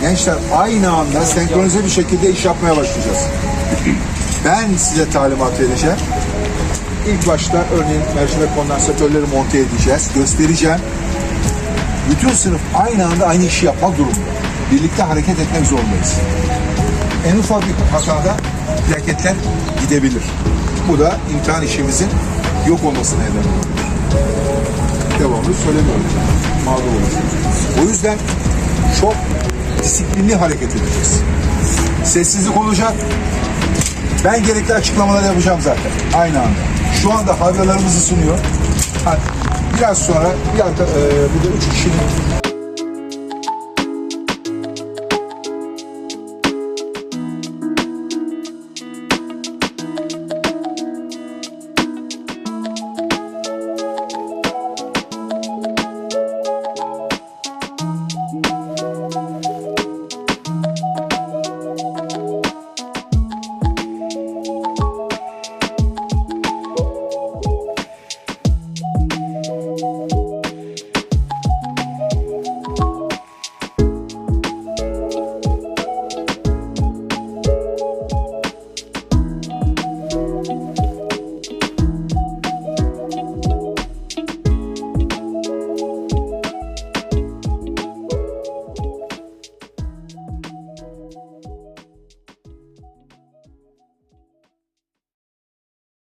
Gençler aynı anda senkronize bir şekilde iş yapmaya başlayacağız. Ben size talimat vereceğim. İlk başta örneğin mercimek kondansatörleri monte edeceğiz. Göstereceğim. Bütün sınıf aynı anda aynı işi yapmak durumunda. Birlikte hareket etmek zorundayız. En ufak bir hatada plaketler gidebilir. Bu da imtihan işimizin yok olmasına neden olur. Devamlı söylemiyorum. Mağdur olursunuz. O yüzden çok disiplinli hareket edeceğiz. Sessizlik olacak. Ben gerekli açıklamaları yapacağım zaten. Aynı anda. Şu anda havyalarımızı sunuyor. Ha, Biraz sonra bir arka, e, burada üç kişinin